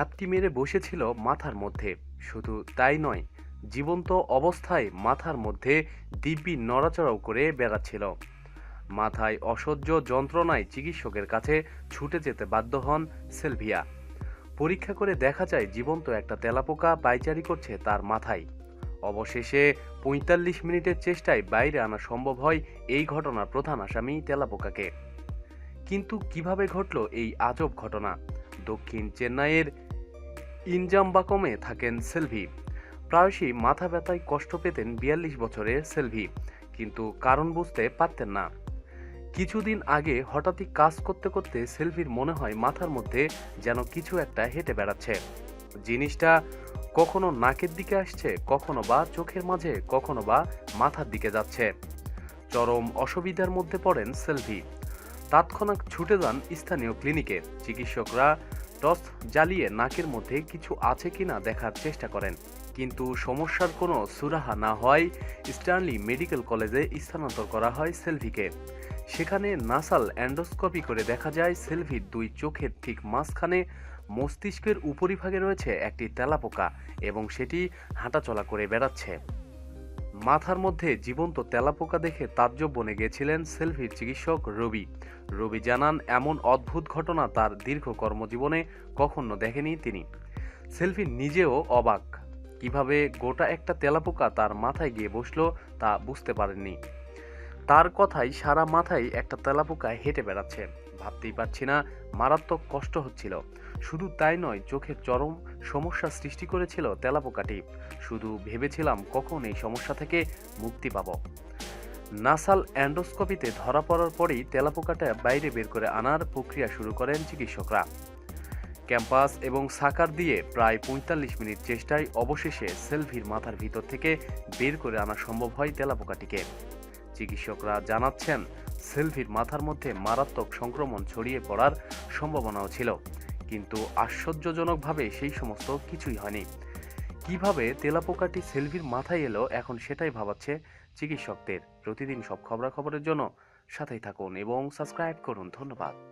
উঁকি মেরে বসেছিল মাথার মধ্যে। শুধু তাই নয়, জীবন্ত অবস্থায় মাথার মধ্যে দিব্যি নড়াচড়াও করে বেড়াচ্ছিল। মাথায় অসহ্য যন্ত্রণায় চিকিৎসকের কাছে ছুটে যেতে বাধ্য হন সেলভিয়া। পরীক্ষা করে দেখা যায়, জীবন্ত একটা তেলাপোকা পাইচারি করছে তার মাথায়। অবশেষে পঁয়তাল্লিশ মিনিটের চেষ্টায় বাইরে আনা সম্ভব হয় এই ঘটনার প্রধান আসামি তেলাপোকাকে। কিন্তু কীভাবে ঘটল এই আজব ঘটনা? দক্ষিণ চেন্নাইয়ের ইনজাম্বাকমে থাকেন সেলভি। প্রায়শই মাথা ব্যথায় কষ্ট পেতেন বিয়াল্লিশ বছরের সেলভি, কিন্তু কারণ বুঝতে পারতেন না। কিছুদিন আগে হঠাৎই কাজ করতে করতে সেলভির মনে হয় মাথার মধ্যে যেন কিছু একটা হেঁটে বেড়াচ্ছে। জিনিসটা কখনো নাকের দিকে আসছে, কখনো বা চোখের মাঝে, কখনো বা মাথার দিকে যাচ্ছে। চরম অসুবিধার মধ্যে পড়েন সেলভি। তৎক্ষণাৎ ছুটে যান স্থানীয় ক্লিনিকে। চিকিৎসকরা টস জ্বালিয়ে নাকের মধ্যে কিছু আছে কিনা দেখার চেষ্টা করেন। কিন্তু সমস্যার কোনো সুরাহা না হয় স্টার্নলি মেডিকেল কলেজে স্থানান্তর করা হয় সেলভিকে। সেখানে নাসাল অ্যান্ডোস্কোপি করে দেখা যায়, সেলভির দুই চোখের ঠিক মাঝখানে মস্তিষ্কের উপরিভাগে রয়েছে একটি তেলাপোকা এবং সেটি হাঁটাচলা করে বেড়াচ্ছে। মাথার মধ্যে জীবন্ত তেলাপোকা দেখে তাজ্জব বনে গিয়েছিলেন সেলভির চিকিৎসক রবি। রবি জানান, এমন অদ্ভুত ঘটনা তার দীর্ঘ কর্মজীবনে কখনো দেখেনি তিনি। সেলভি নিজেও অবাক। কীভাবে গোটা একটা তেলাপোকা তার মাথায় গিয়ে বসল তা বুঝতে পারেননি। তার কথাই সারা মাথায় একটা তেলাপোকা হেঁটে বেড়াচ্ছে। ভাবতেই পারছি না, মারাত্মক কষ্ট হচ্ছিল। শুধু তাই নয়, চোখের চরম সমস্যা সৃষ্টি করেছিল তেলাপোকাটি। শুধু ভেবেছিলাম কখন এই সমস্যা থেকে মুক্তি পাব। নাসাল অ্যান্ডোস্কোপিতে ধরা পড়ার পরেই তেলাপোকাটা বাইরে বের করে আনার প্রক্রিয়া শুরু করেন চিকিৎসকরা। ক্যাম্পাস এবং সাকার দিয়ে প্রায় পঁয়তাল্লিশ মিনিট চেষ্টায় অবশেষে সেলভির মাথার ভিতর থেকে বের করে আনা সম্ভব হয় তেলাপোকাটিকে। চিকিৎসকরা জানাচ্ছেন, সেলফির মাথার মধ্যে মারাত্মক সংক্রমণ ছড়িয়ে পড়ার সম্ভাবনাও ছিল। কিন্তু আশ্চর্যজনকভাবে সেই সমস্ত কিছুই হয়নি। কীভাবে তেলাপোকাটি সেলফির মাথায় এলো এখন সেটাই ভাবাচ্ছে চিকিৎসকদের। প্রতিদিন সব খবরাখবরের জন্য সাথেই থাকুন এবং সাবস্ক্রাইব করুন। ধন্যবাদ।